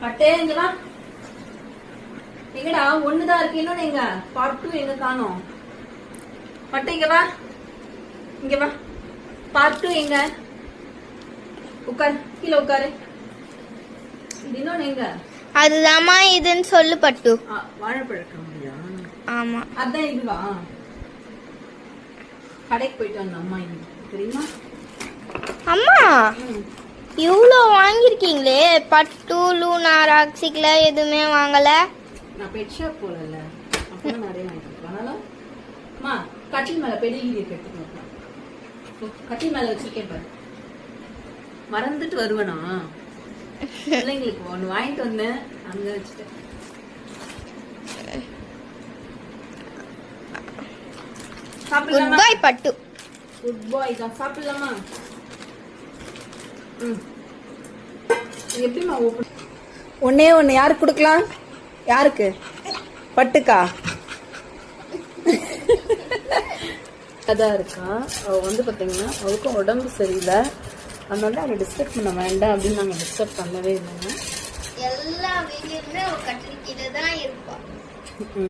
பட்டே இங்க வா எங்கடா ஒண்ணுதான் இருக்கு இன்னொன்னு எங்க பார்ட் டூ எங்க காணோம்? பட்டு இங்க வா. இங்க வா பார்ட் டூ எங்க? உட்கார் கீழே உட்காரு. இது இன்னொன்னு எங்க? அதுதாம்மா இதுன்னு சொல்லு பட்டு. வாழைப்பழக்கம் ஆமா. அதான் இதுவா? கடைக்கு போயிட்டு வந்த அம்மா இன்னைக்கு தெரியுமா? அம்மா. இவ்வளோ வாங்கியிருக்கீங்களே. பட்டு லூனா ராக்ஸிக்ல எதுவுமே வாங்கல. நான் பெட் ஷாப் போகல அப்போ நிறைய வாங்கிட்டு அம்மா கட்டில் மேல பெடிகிரி எடுத்துக்கணும் கட்டில் மேல வச்சிருக்கேன் பாரு. மறந்துட்டு வருவனா? பிள்ளைங்களுக்கு ஒன்று வாங்கிட்டு வந்தேன். அங்க வச்சுட்டேன். குட் சாப்பிடலாமா பை பட்டு. குட் பாய் தான். சாப்பிடலாமா? ம். இது எப்படிம்மா ஓப்பன் ஒன்னே ஒன்று யாருக்கு கொடுக்கலாம்? யாருக்கு? பட்டுக்கா? அதான் இருக்கா? அவள் வந்து பார்த்தீங்கன்னா அவளுக்கும் உடம்பு சரியில்லை. அதனால அவளை டிஸ்டர்ப் பண்ண வேண்டாம் அப்படின்னு நாங்கள் டிஸ்டர்ப் பண்ணவே இல்லைங்க. எல்லா வீடியோமே கட்டில் கீழே தான் இருப்பா.